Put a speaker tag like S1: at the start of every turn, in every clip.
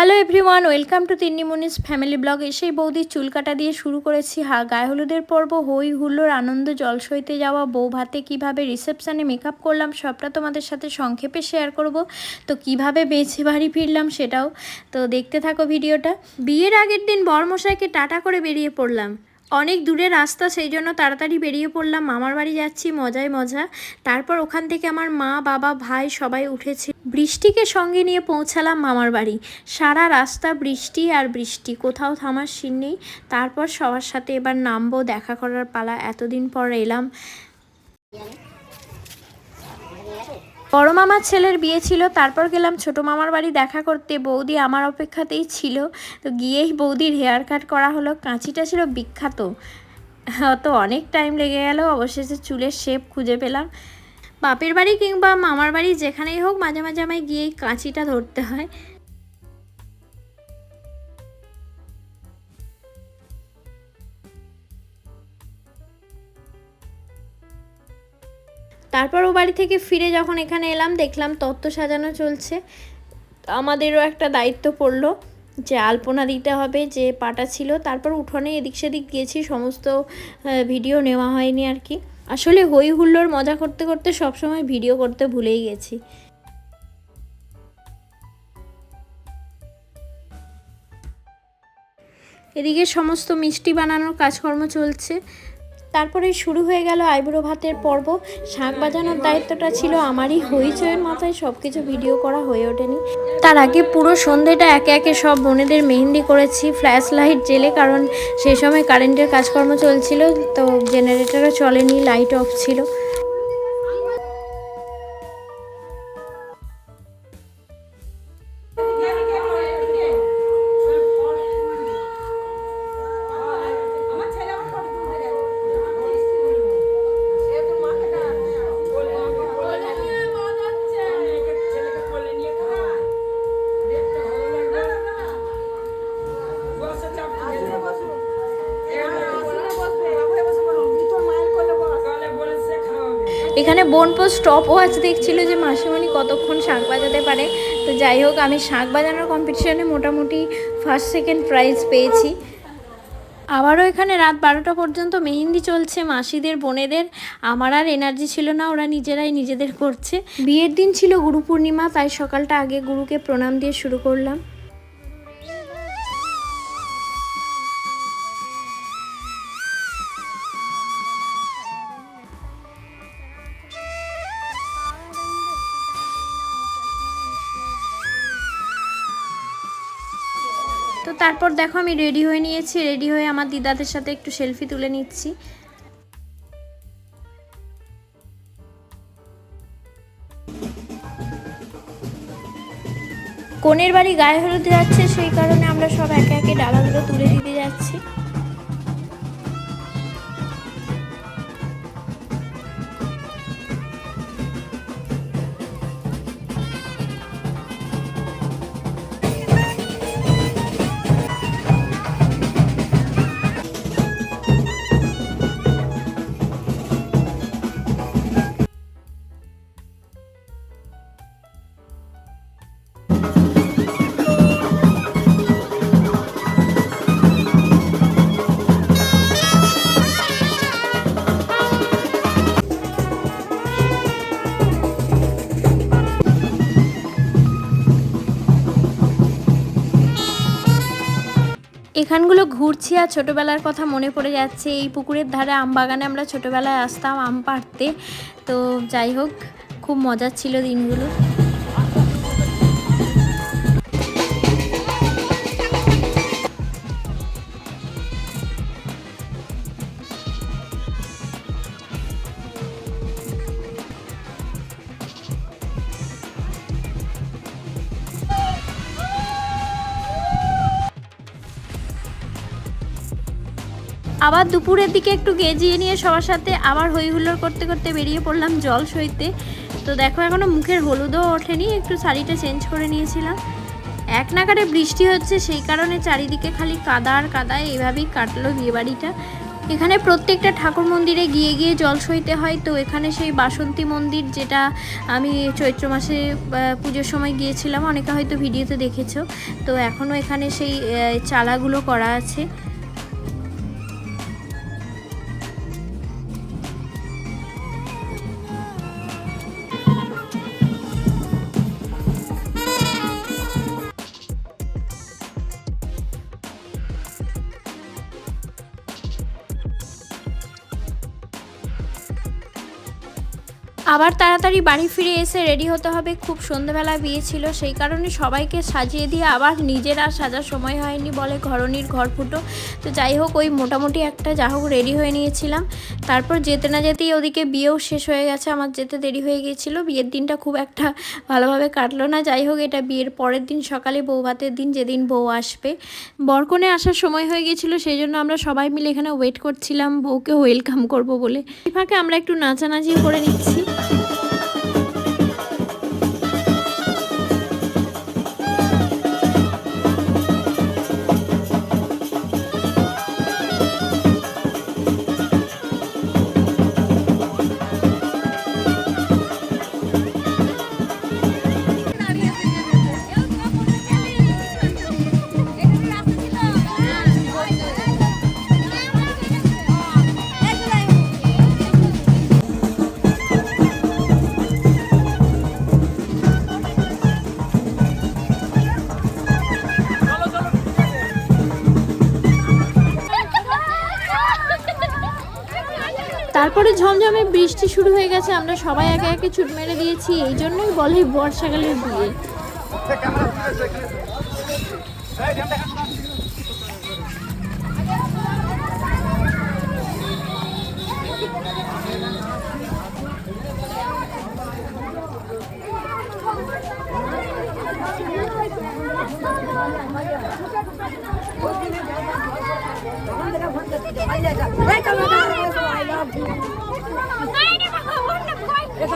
S1: Hello everyone welcome to Tinnimuni's family blog এসেই বৌদির চুল কাটা দিয়ে শুরু করেছি হা, গায়ে হলুদের পর্ব, হই হুল্লোর আনন্দ জলসইতে যাওয়া, বউ ভাতে কীভাবে রিসেপশানে মেকআপ করলাম, সবটা তোমাদের সাথে সংক্ষেপে শেয়ার করব। তো কীভাবে বেঁচে বাড়ি ফিরলাম সেটাও তো দেখতে থাকো ভিডিওটা। বিয়ের আগের দিন বরমশাইকে টাটা করে বেরিয়ে পড়লাম। অনেক দূরে রাস্তা, সেই জন্য তাড়াতাড়ি বেরিয়ে পড়লাম। মামার বাড়ি যাচ্ছি, মজায় মজা। তারপর ওখান থেকে আমার মা, বাবা, ভাই সবাই উঠেছে। বৃষ্টিকে সঙ্গে নিয়ে পৌঁছালাম মামার বাড়ি। সারা রাস্তা বৃষ্টি আর বৃষ্টি, কোথাও থামার সিন নেই। তারপর সবার সাথে এবার নামবো, দেখা করার পালা। এতদিন পর এলাম। বড় মামার ছেলের বিয়ে ছিল, তারপর গেলাম ছোট মামার বাড়ি দেখা করতে। বৌদি আমার অপেক্ষাতেই ছিল। তো গিয়েই বৌদির হেয়ার কাট করা হলো, কাঁচিটা ছিল বিখ্যাত। তো অনেক টাইম লেগে গেল, অবশেষে চুলের শেপ খুঁজে পেলাম। বাপের বাড়ি কিংবা মামার বাড়ি যেখানেই হোক, মাঝে মাঝে আমায় গিয়েই কাঁচিটা ধরতে হয়। তারপর ও বাড়ি থেকে ফিরে যখন এখানে এলাম, দেখলাম তত্ত্ব সাজানো চলছে। আমাদেরও একটা দায়িত্ব পড়ল যে আলপনা দিতে হবে, যে পাটা ছিল। তারপর উঠোনে এদিক সেদিক গিয়েছি, সমস্ত ভিডিও নেওয়া হয়নি আর কি। আসলে হই হুল্লোর মজা করতে করতে সবসময় ভিডিও করতে ভুলেই গেছি। এদিকে সমস্ত মিষ্টি বানানোর কাজকর্ম চলছে। তারপরে শুরু হয়ে গেল আইবুড়ো ভাতের পর্ব। শাক বাজানোর দায়িত্বটা ছিল আমারই হইচয়ের মাথায় সব কিছু ভিডিও করা হয়ে ওঠেনি। তার আগে পুরো সন্ধেটা একে একে সব বোনেদের মেহেন্দি করেছি, ফ্ল্যাশ লাইট জেলে কারণ সেই সময় কারেন্টের কাজকর্ম চলছিল, তো জেনারেটারও চলেনি লাইট অফ ছিল। এখানে বোনপো স্টপ ওয়াচ দেখছিল যে মাসিমণি কতক্ষণ শাঁখ বাজাতে পারে। তো যাই হোক, আমি শাঁখ বাজানোর কম্পিটিশনে মোটামুটি ফার্স্ট সেকেন্ড প্রাইজ পেয়েছি। আবারও এখানে রাত বারোটা পর্যন্ত মেহেন্দি চলছে মাসিদের, বোনেদের। আমার আর এনার্জি ছিল না, ওরা নিজেরাই নিজেদের করছে। বিয়ের দিন ছিল গুরু পূর্ণিমা তাই সকালটা আগে গুরুকে প্রণাম দিয়ে শুরু করলাম। তারপর দেখো আমি রেডি হয়ে নিয়েছি রেডি হয়ে আমার দিদাদের সাথে একটু সেলফি তুলে নিচ্ছি। কনের বাড়ি গায়ে হলুদ যাচ্ছে, সেই কারণে আমরা সব একে একে ডালাগুলো তুলে দিতে যাচ্ছি। এখানগুলো ঘুরছি আর ছোটোবেলার কথা মনে পড়ে যাচ্ছে। এই পুকুরের ধারে আম বাগানে আমরা ছোটোবেলায় আসতাম আম পাড়তে। তো যাই হোক, খুব মজার ছিল দিনগুলো। আবার দুপুরের দিকে একটু গেজিয়ে নিয়ে সবার সাথে আবার হই হুল্লোড় করতে করতে বেরিয়ে পড়লাম জল সইতে। তো দেখো এখনও মুখের হলুদও ওঠেনি, একটু শাড়িটা চেঞ্জ করে নিয়েছিলাম। এক নাগারে বৃষ্টি হচ্ছে, সেই কারণে চারিদিকে খালি কাদা আর কাদা এইভাবেই কাটলো বিয়েবাড়িটা। এখানে প্রত্যেকটা ঠাকুর মন্দিরে গিয়ে গিয়ে জল সইতে হয়। তো এখানে সেই বাসন্তী মন্দির যেটা আমি চৈত্র মাসে পুজোর সময় গিয়েছিলাম, অনেকে হয়তো ভিডিওতে দেখেছ। তো এখনও এখানে সেই চালাগুলো করা আছে। আবার তাড়াতাড়ি বাড়ি ফিরে এসে রেডি হতে হবে। খুব সন্ধ্যেবেলা বিয়ে ছিল, সেই কারণে সবাইকে সাজিয়ে দিয়ে আবার নিজের আর সাজার সময় হয়নি বলে ঘরনির ঘর ফুটো। তো যাই হোক, ওই মোটামুটি একটা যা হোক রেডি হয়ে নিয়েছিলাম। তারপর যেতে না যেতেই ওদিকে বিয়েও শেষ হয়ে গেছে, আমার যেতে দেরি হয়ে গিয়েছিল। বিয়ের দিনটা খুব একটা ভালোভাবে কাটলো না। যাই হোক, এটা বিয়ের পরের দিন, সকালে বউ ভাতের দিন যেদিন বউ আসবে। বরকনে আসার সময় হয়ে গিয়েছিল, সেই জন্য আমরা সবাই মিলে এখানে ওয়েট করছিলাম। বউকে ওয়েলকাম করব বলে। ফাঁকে আমরা একটু নাচানাচিও করে নিচ্ছি। thank you. তারপরে ঝমঝমে বৃষ্টি শুরু হয়ে গেছে, আমরা সবাই একে একে ছুট মেরে দিয়েছি, এই জন্যই বলে বর্ষাকালের বিয়ে।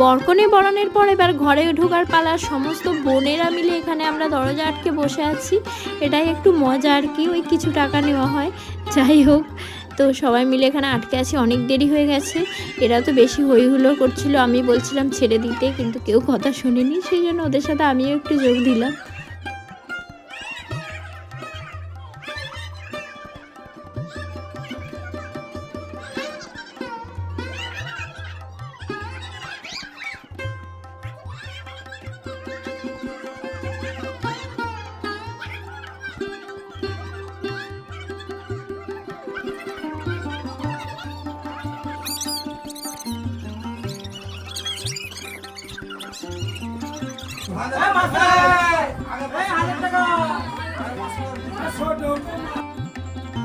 S1: বরকনে বরণের পর এবার ঘরে ঢোকার পালা সমস্ত বোনেরা মিলে এখানে আমরা দরজা আটকে বসে আছি। এটাই একটু মজা আর কি, ওই কিছু টাকা নেওয়া হয়। যাই হোক, তো সবাই মিলে এখানে আটকে আছি, অনেক দেরি হয়ে গেছে। এরা তো বেশি হই হুলো করছিল, আমি বলছিলাম ছেড়ে দিতে, কিন্তু কেউ কথা শোনেনি। সেই জন্য ওদের সাথে আমিও একটু যোগ দিলাম।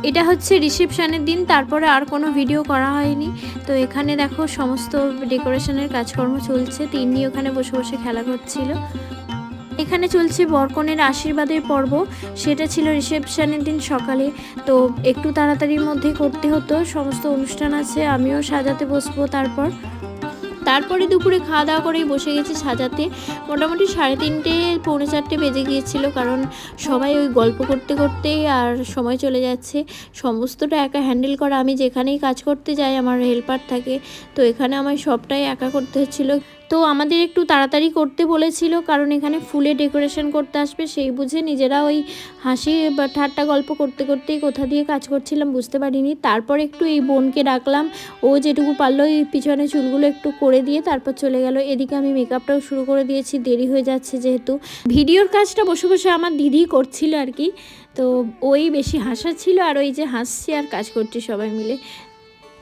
S1: এটা হচ্ছে রিসেপশনের দিন, তারপরে আর কোনো ভিডিও করা হয়নি। তো এখানে দেখো সমস্ত ডেকোরেশনের কাজকর্ম চলছে, তিন্নি ওখানে বসে বসে খেলা করছিল। এখানে চলছে বরকনের আশীর্বাদের পর্ব, সেটা ছিল রিসেপশনের দিন সকালে। তো একটু তাড়াতাড়ির মধ্যে করতে হতো, সমস্ত অনুষ্ঠান আছে, আমিও সাজাতে বসবো তারপর। তারপরে দুপুরে খাওয়া দাওয়া করেই বসে গেছি সাজাতে। মোটামুটি সাড়ে তিনটে, পৌনে চারটে বেজে গিয়েছিল কারণ সবাই ওই গল্প করতে করতে আর সময় চলে যাচ্ছে। সমস্তটা একা হ্যান্ডেল করা। আমি যেখানেই কাজ করতে যাই, আমার হেল্পার থাকে। তো এখানে আমার সবটাই একা করতে হচ্ছিল। তো আমাদের একটু তাড়াতাড়ি করতে বলেছিল, কারণ এখানে ফুলে ডেকোরেশন করতে আসবে, সেই বুঝে নিজেরা ওই হাসি বা ঠাট্টা গল্প করতে করতেই কোথা দিয়ে কাজ করছিলাম বুঝতে পারিনি। তারপর একটু এই বোনকে ডাকলাম, ও যেটুকু পারল এই পিছনে চুলগুলো একটু করে দিয়ে তারপর চলে গেল। এদিকে আমি মেকআপটাও শুরু করে দিয়েছি, দেরি হয়ে যাচ্ছে যেহেতু। ভিডিওর কাজটা বসে বসে আমার দিদি করছিল আর কি, তো ওই বেশি হাসা ছিল আর ওই যে হাসছি আর কাজ করছি সবাই মিলে।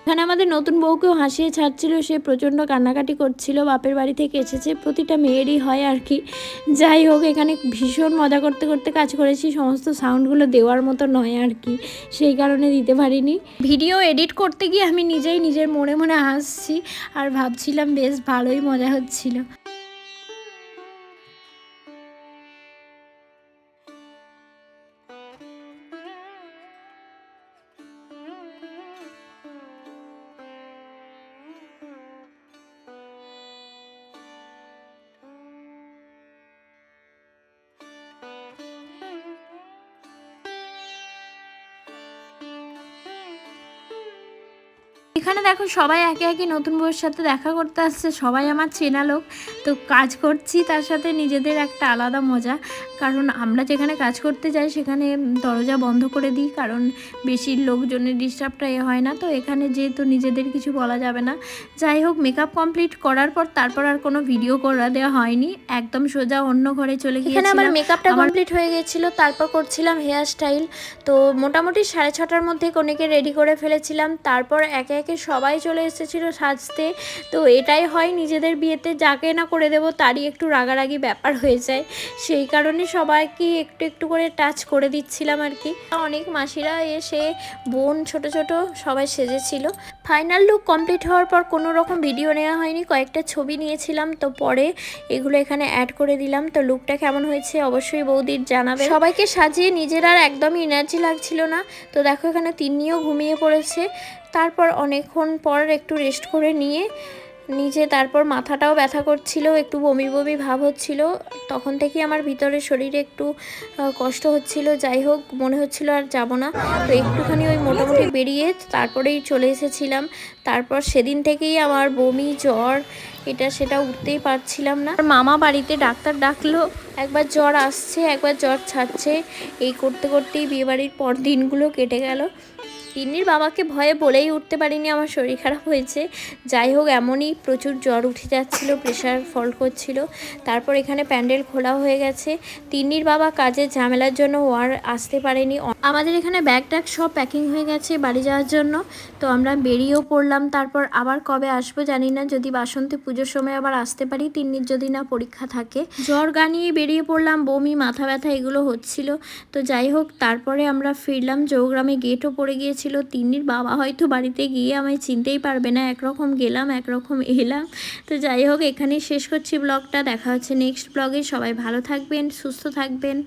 S1: এখানে আমাদের নতুন বউকেও হাসিয়ে ছাড়ছিল, সে প্রচণ্ড কান্নাকাটি করছিল, বাপের বাড়ি থেকে এসেছে, প্রতিটা মেয়েরই হয় আর কি। যাই হোক, এখানে ভীষণ মজা করতে করতে কাজ করেছি, সমস্ত সাউন্ডগুলো দেওয়ার মতো নয় আর কি, সেই কারণে দিতে পারিনি। ভিডিও এডিট করতে গিয়ে আমি নিজেই নিজের মনে মনে হাসছি, আর ভাবছিলাম বেশ ভালোই মজা হচ্ছিল। এখানে দেখো সবাই একে একে নতুন বউয়ের সাথে দেখা করতে আসছে। সবাই আমার চেনা লোক। তো কাজ করছি তার সাথে নিজেদের একটা আলাদা মজা। কারণ আমরা যেখানে কাজ করতে যাই সেখানে দরজা বন্ধ করে দিই কারণ বেশি লোকজনের ডিস্টার্বটা এ হয় না। তো এখানে যেহেতু নিজেদের কিছু বলা যাবে না। যাই হোক মেকআপ কমপ্লিট করার পর তারপর আর কোনো ভিডিও করা দেওয়া হয়নি। একদম সোজা অন্য ঘরে চলে গিয়েছিলাম। আমার মেকআপটা কমপ্লিট হয়ে গেছিল তারপর করছিলাম হেয়ার স্টাইল তো মোটামুটি সাড়ে ছটার মধ্যে কনেকে রেডি করে ফেলেছিলাম। তারপর একে একে সবাই চলে এসেছিল সাজতে। তো এটাই হয় নিজেদের বিয়েতে যাকে না করে দেবো, তারই একটু রাগারাগি ব্যাপার হয়ে যায়। সেই কারণে সবাইকে একটু একটু করে টাচ করে দিচ্ছিলাম আর কি। অনেক মাসিরা এসে, বোন ছোট ছোট সবাই সেজেছিল। ফাইনাল লুক কমপ্লিট হওয়ার পর কোনো রকম ভিডিও নেওয়া হয়নি, কয়েকটা ছবি নিয়েছিলাম, তো পরে এগুলো এখানে অ্যাড করে দিলাম। তো লুকটা কেমন হয়েছে অবশ্যই বৌদির জানাবে। সবাইকে সাজিয়ে নিজের আর একদমই এনার্জি লাগছিল না। তো দেখো এখানে তিনিও ঘুমিয়ে পড়েছে। তারপর অনেকক্ষণ পর একটু রেস্ট করে নিয়ে নিজে তারপর মাথাটাও ব্যথা করছিল একটু বমি বমি ভাব হচ্ছিল তখন থেকেই আমার ভিতরে শরীরে একটু কষ্ট হচ্ছিল। যাই হোক মনে হচ্ছিল আর যাব না। তো একটুখানি ওই মোটামুটি বেরিয়ে তারপরেই চলে এসেছিলাম। তারপর সেদিন থেকেই আমার বমি জ্বর এটা সেটা উঠতেই পারছিলাম না। আর মামা বাড়িতে ডাক্তার ডাকলো। একবার জ্বর আসছে একবার জ্বর ছাড়ছে। এই করতে করতেই বিয়েবাড়ির পর দিনগুলো কেটে গেল। তিন্নির বাবাকে ভয়ে বলেই উঠতে পারিনি, আমার শরীর খারাপ হয়েছে। যাই হোক, এমনই প্রচুর জ্বর উঠে যাচ্ছিল প্রেশার ফল করছিল। তারপর এখানে প্যান্ডেল খোলা হয়ে গেছে। তিন্নির বাবা কাজের ঝামেলার জন্য ওয়ার আসতে পারেনি আমাদের এখানে ব্যাগ ট্যাগ সব প্যাকিং হয়ে গেছে বাড়ি যাওয়ার জন্য। তো আমরা বেরিয়েও পড়লাম, তারপর আবার কবে আসব জানি না। যদি বাসন্তী পুজোর সময় আবার আসতে পারি তিন্নির যদি না পরীক্ষা থাকে। জ্বর গানিয়ে বেরিয়ে পড়লাম, বমি, মাথা ব্যথা এগুলো হচ্ছিল। তো যাই হোক, তারপরে আমরা ফিরলাম, চৌগ্রামে গেটও পড়ে গিয়েছিল। তিন্নির বাবা হয়তো বাড়িতে গিয়ে আমায় চিনতেই পারবে না, একরকম গেলাম, একরকম এলাম। তো যাই হোক, এখানেই শেষ করছি ব্লগটা দেখা হচ্ছে নেক্সট ব্লগে সবাই ভালো থাকবেন, সুস্থ থাকবেন।